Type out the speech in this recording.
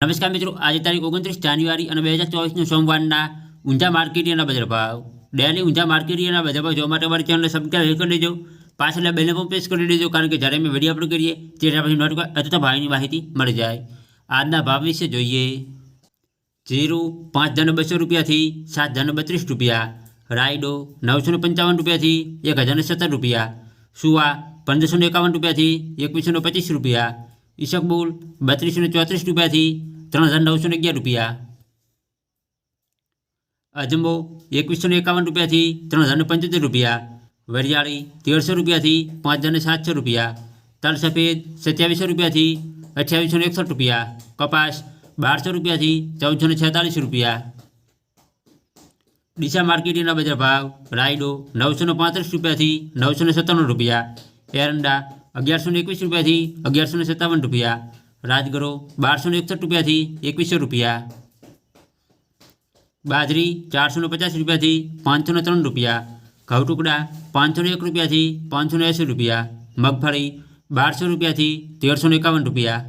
નમસ્કાર મિત્રો આજે તારીખ ઓગણત્રીસ જાન્યુઆરી અને બે હજાર ચોવીસનો સોમવારના ઊંઝા માર્કેટિયાના બજાર ભાવ ડેલી ઊંઝા માર્કેટિયાના બજાર ભાવ જોવા માટે અમારી ચેનલને સબસ્ક્રાઈબ કરી દેજો પાછળના બેલને પણ પ્રેસ કરી દેજો કારણ કે જ્યારે અમે વિડીયો અપલોડ કરીએ ત્યારે પછી નોટિફિકેશન અથવા ભાવની માહિતી મળી જાય આજના ભાવ વિશે જોઈએ જીરું પાંચ હજાર બસો રૂપિયાથી સાત હજાર બત્રીસ રૂપિયા રાયડો નવસો ને પંચાવન રૂપિયાથી એક હજાર સત્તર રૂપિયા સુવા પંદરસો ને એકાવન રૂપિયાથી એકવીસો ને પચીસ રૂપિયા ઈસકબુલ બત્રીસો ને ચોત્રીસ રૂપિયાથી ત્રણ હજાર નવસો ને અગિયાર રૂપિયા. અજંબો એકવીસો ને એકાવન રૂપિયાથી ત્રણ હજાર પંચોતેર રૂપિયા. વરિયાળી તેરસો રૂપિયાથી પાંચ હજાર ને સાતસો રૂપિયા. તલ સફેદ સત્યાવીસો રૂપિયાથી અઠ્યાવીસો ને એકસઠ રૂપિયા. કપાસ બારસો રૂપિયાથી ચૌદસો ને છેતાલીસ રૂપિયા. ડીસા માર્કેટિંગના બજાર ભાવ રાયડો નવસો ને પાંત્રીસ રૂપિયાથી નવસો ને સત્તાણું રૂપિયા. એરંડા અગિયારસો એકવીસ રૂપિયાથી અગિયારસો સત્તાવન રૂપિયા. રાજગરો બારસો એકસઠ રૂપિયાથી એકવીસો રૂપિયા. બાજરી ચારસો ને પચાસ રૂપિયાથી પાંચસો ત્રણ રૂપિયા. ઘઉં ટુકડા પાંચસો એક રૂપિયાથી પાંચસો એંસી રૂપિયા. મગફળી બારસો રૂપિયાથી તેરસો એકાવન રૂપિયા.